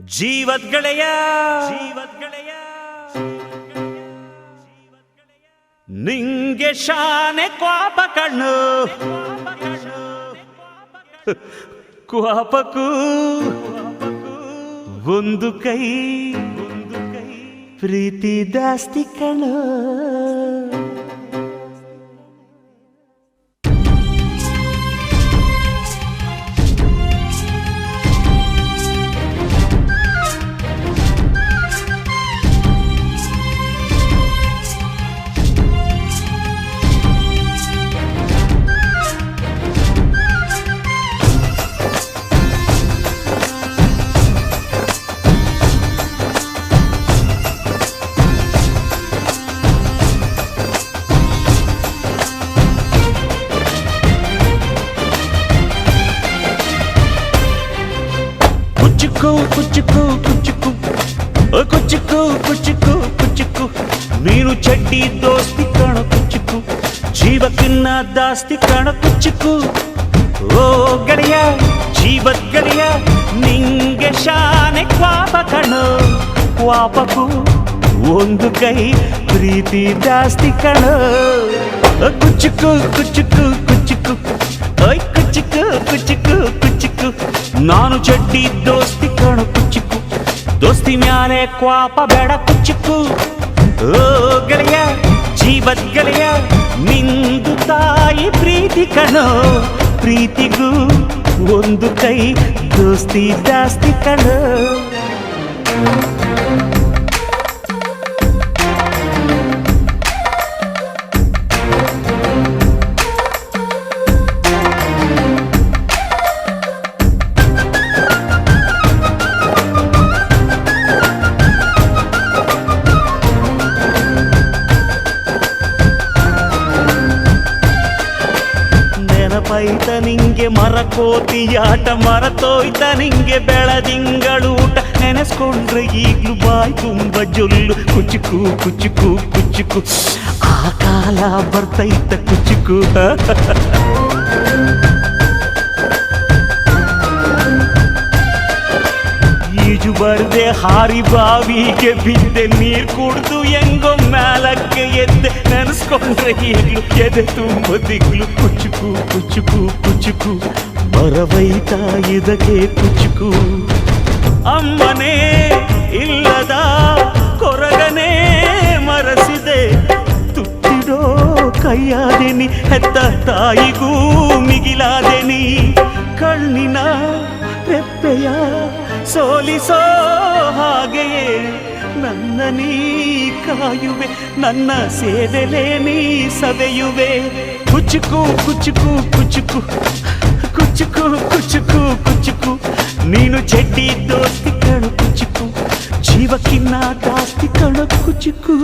ಜೀವದ್ಗೆಳೆಯ ಜೀವದ್ಗಳೆಯ ನಿಂಗೆ ಶಾನೆ ಕ್ವಾಪ ಕಣ್ಣು. ಕ್ವಾಪಕ್ಕೂ ಒಂದು ಕೈ. ಒಂದು ಕೈ. ಪ್ರೀತಿ ದಾಸ್ತಿ ಕಣ್ಣು కుచ్చుకు కుచ్చుకు కుచ్చుకు ఓ కుచ్చుకు కుచ్చుకు కుచ్చుకు ನೀನು ಚಡ್ಡಿ ದೋಸ್ತಿ ಕಣ ಕುಚ್ಚುಕು ಜೀವಕ್ಕಿನ್ನ ದಾಸ್ತಿ ಕಣ ಕುಚ್ಚುಕು ಓ ಗೆಳೆಯ ಜೀವದ್ ಗೆಳೆಯ ನಿಂಗೆ ಶಾನೆ ಕ್ವಾಪ ಕಣೋ ಕ್ವಾಪಕು ಒಂದು ಕೈ ಪ್ರೀತಿ ಜಾಸ್ತಿ ಕಣೋ ಓ ಕುಚ್ಚುಕು ಕುಚ್ಚುಕು ಕುಚ್ಚುಕು ಓಯ್ ಕುಚ್ಚುಕು ಕುಚ್ಚುಕು ಕುಚ್ಚುಕು ನಾನು ಚಡ್ಡಿ ದೋಸ್ತಿ ಕಣ ಕುಚ್ಚುಕು ದೋಸ್ತಿ ಮ್ಯಾಲೆ ಕ್ವಾಪ ಬೇಡ ಕುಚ್ಚುಕು ಓ ಗೆಳೆಯ, ಜೀವದ್ ಗೆಳೆಯ, ನಿಂದು ತಾಯಿ ಪ್ರೀತಿ ಕಣೋ. ಪ್ರೀತಿಗೂ ಒಂದು ಕೈ ದೋಸ್ತಿ ಜಾಸ್ತಿ ಕಣೋ. ನೆನಪೈತ ನಿಂಗೆ ಮರಕೋತಿಯಾಟ ಮರತೋಯ್ತ ನಿಂಗೆ ಬೆಳದಿಂಗಳೂಟ ನೆನೆಸ್ಕೊಂಡ್ರೆ ಈಗ್ಲೂ ಬಾಯ್ ತುಂಬ ಜೊಲ್ಲು. ಕುಚುಕು ಕುಚುಕು ಕುಚುಕು. ಆ ಕಾಲ ಬರ್ತೈತ ಕುಚುಕು. ಬರ್ದೆ ಹಾರಿ ಬಾವಿಗೆ ಬಿದ್ದೆ ನೀರ್ ಕುಡ್ದು ಹೆಂಗೋ ಮ್ಯಾಲಕ್ಕೆ ಎದ್ದೆ ನೆನೆಸ್ಕೊಂಡ್ರೆ ಈಗ್ಲು ಎದೆ ತುಂಬ ದಿಗ್ಲು ಕುಚುಕು ಕುಚುಕು ಕುಚುಕು ಬರವೈತ ಇದಕ್ಕೆ ಕುಚುಕು ಅಮ್ಮನೇ ಇಲ್ಲದ ಕೊರಗನೇ ಮರಸಿದೆ ತುತ್ತಿಡೋ ಕೈಯಾದೆನಿ ಹೆತ್ತ ತಾಯಿಗೂ ಮಿಗಿಲಾದೆನಿ ಕಣ್ಣಿನ ರೆಪ್ಪೆಯ ಸೋಲಿಸೋ ಹಾಗೆಯೇ ನನ್ನ ನೀ ಕಾಯುವೆ ನನ್ನ ಸೇವೆಲೆ ನೀ ಸವೆಯುವೆ ಕುಚುಕು ಕುಚುಕು ಕುಚುಕು ಕುಚುಕು ಕುಚುಕು ಕುಚುಕು ನೀನು ಚೆಡ್ಡಿ ದೋಸ್ತಿ ಕಣು ಕುಚುಕು ಜೀವಕ್ಕಿನ್ನ ಜಾಸ್ತಿ ಕಣು ಕುಚುಕು